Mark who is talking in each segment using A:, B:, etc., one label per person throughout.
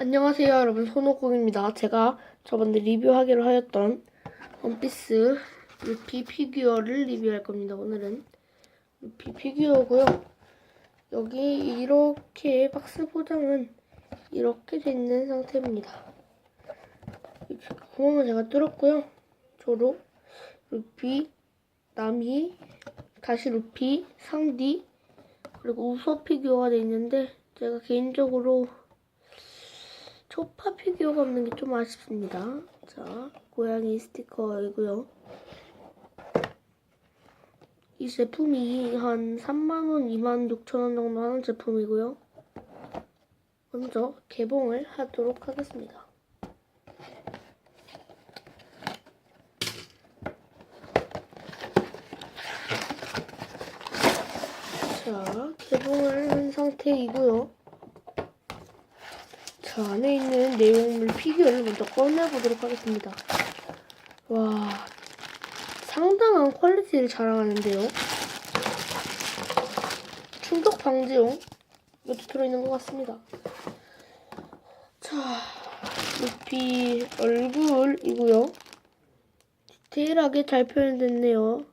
A: 안녕하세요 여러분 손오공입니다. 제가 저번에 리뷰하기로 하였던 원피스 루피 피규어를 리뷰할 겁니다. 오늘은 루피 피규어고요. 여기 이렇게 박스 포장은 이렇게 돼 있는 상태입니다. 구멍은 제가 뚫었고요. 초록, 루피, 나미, 다시 루피, 상디 그리고 우서 피규어가 돼 있는데 제가 개인적으로 초파 피규어가 없는 게 좀 아쉽습니다. 자, 고양이 스티커이고요. 이 제품이 한 3만원, 2만 6천원 정도 하는 제품이고요. 먼저 개봉을 하도록 하겠습니다. 자, 개봉을 한 상태이고요. 자, 안에 있는 내용물 피규어를 먼저 꺼내보도록 하겠습니다. 와, 상당한 퀄리티를 자랑하는데요. 충격 방지용 이것도 들어있는 것 같습니다. 자, 루피 얼굴이고요. 디테일하게 잘 표현됐네요.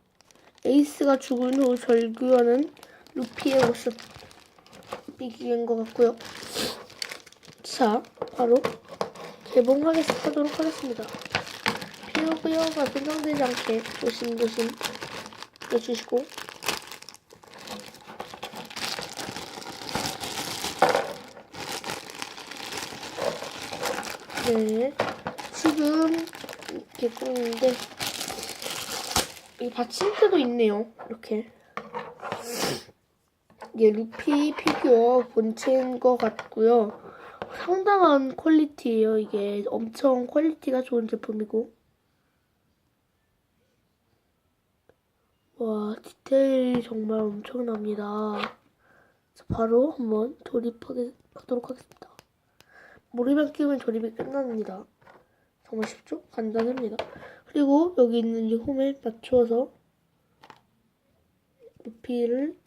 A: 에이스가 죽은 후 절규하는 루피의 모습 이기인 것 같고요. 자, 바로 개봉하도록 하겠습니다. 피부부여가 변형되지 않게 조심조심 해주시고 네, 지금 이렇게 꽂는데 이 받침대도 있네요. 이렇게 이게 루피 피규어 본체인 것 같고요. 상당한 퀄리티예요. 이게 엄청 퀄리티가 좋은 제품이고 와 디테일이 정말 엄청납니다. 자, 바로 한번 조립하도록 하겠습니다. 머리만 끼우면 조립이 끝납니다. 정말 쉽죠? 간단합니다. 그리고 여기 있는 이 홈에 맞추어서 루피를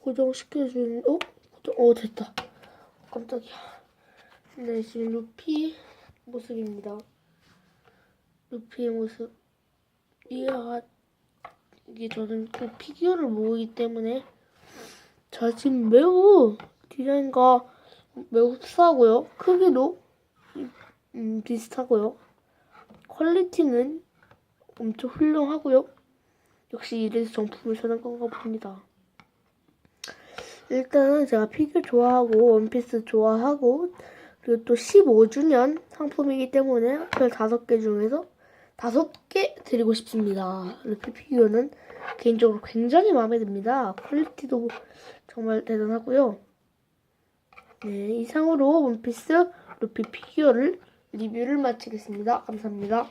A: 고정시켜주는 어? 고정, 어 됐다. 깜짝이야. 네, 지금 루피 모습입니다. 루피의 모습. 이야, 이게 저는 그 피규어를 모으기 때문에 자 지금 매우 디자인과 매우 흡사하고요. 크기도 음, 비슷하고요. 퀄리티는 엄청 훌륭하고요. 역시 이래서 정품을 사는 건가 봅니다. 일단은 제가 피규어 좋아하고 원피스 좋아하고 그리고 또 15주년 상품이기 때문에 별 5개 중에서 5개 드리고 싶습니다. 루피 피규어는 개인적으로 굉장히 마음에 듭니다. 퀄리티도 정말 대단하고요. 네, 이상으로 원피스 루피 피규어를 리뷰를 마치겠습니다. 감사합니다.